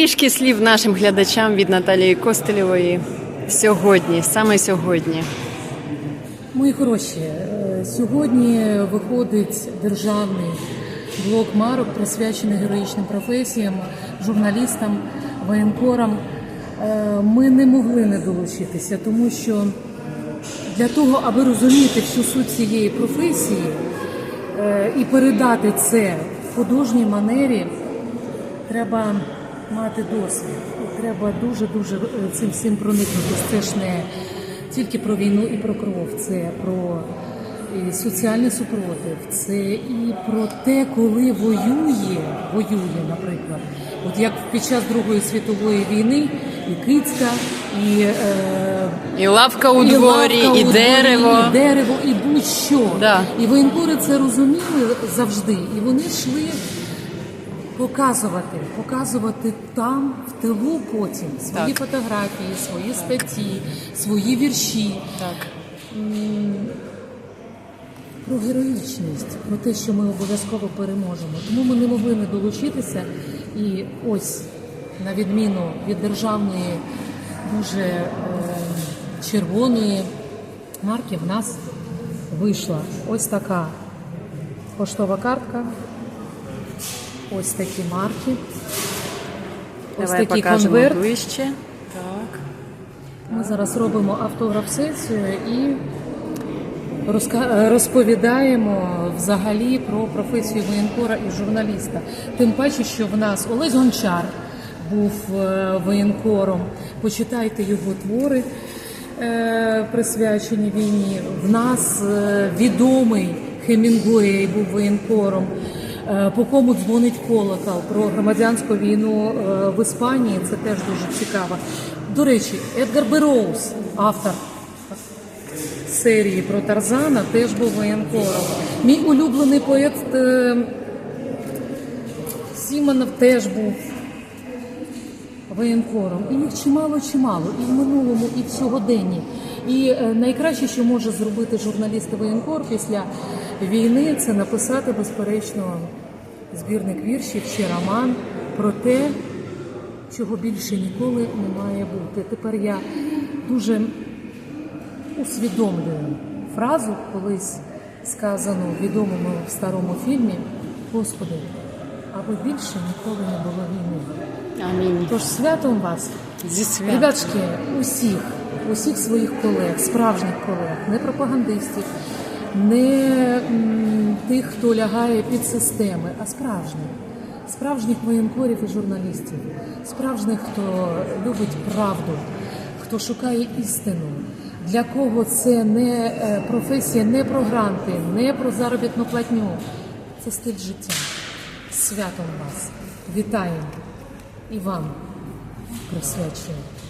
трішки слів нашим глядачам від Наталії Костелєвої сьогодні, саме сьогодні. Мої хороші, е, сьогодні виходить державний блок марок, присвячений героїчним професіям, журналістам, воєнкорам. Е, Ми не могли не долучитися, тому що для того, аби розуміти всю суть цієї професії е, і передати це в художній манері, треба мати досвід. І треба дуже-дуже е, цим всім проникнутися. Це ж не тільки про війну і про кров, це про і соціальний супротив, це і про те, коли воює, воює, наприклад. От як під час Другої світової війни і Кицька, і, е, І лавка у і дворі, лавка і у дворі, дерево. і дерево, і будь-що. Да. І воєнкори це розуміли завжди, і вони йшли показувати, показувати там, в тилу потім свої Так. фотографії, свої статті, свої вірші. Так. Про героїчність, про те, що ми обов'язково переможемо. Тому ми не могли не долучитися. І ось, на відміну від державної дуже е, червоної марки, в нас вийшла ось така поштова картка, ось такі марки, ось Давай такий покажемо конверт. ближче. Так. Ми зараз робимо автограф-сесію і розка- розповідаємо взагалі про професію воєнкора і журналіста. Тим паче, що в нас Олесь Гончар був е, воєнкором. Почитайте його твори, е, присвячені війні. В нас е, відомий Хемінгуей був воєнкором. Е, По кому дзвонить колокол про громадянську війну е, в Іспанії. Це теж дуже цікаво. До речі, Едгар Бероуз, автор серії про Тарзана, теж був воєнкором. Мій улюблений поет е, Сімонов теж був воєнкором. І їх чимало, чимало, і в минулому, і в сьогоденні. І найкраще, що може зробити журналіст воєнкор після війни, це написати безперечно збірник віршів чи роман про те, чого більше ніколи не має бути. Тепер я дуже усвідомлюю фразу колись сказану в відомому в старому фільмі Господи, аби більше ніколи не було війни. Амінь. Тож святом вас, Зі свят. ребятки, усіх, усіх своїх колег, справжніх колег, не пропагандистів, не тих, хто лягає під системи, а справжніх. Справжніх воєнкорів і журналістів, справжніх, хто любить правду, хто шукає істину, для кого це не е, професія, не про гранти, не про заробітну платню. Це стиль життя. Святом вас! Вітаємо і вам присвячуємо.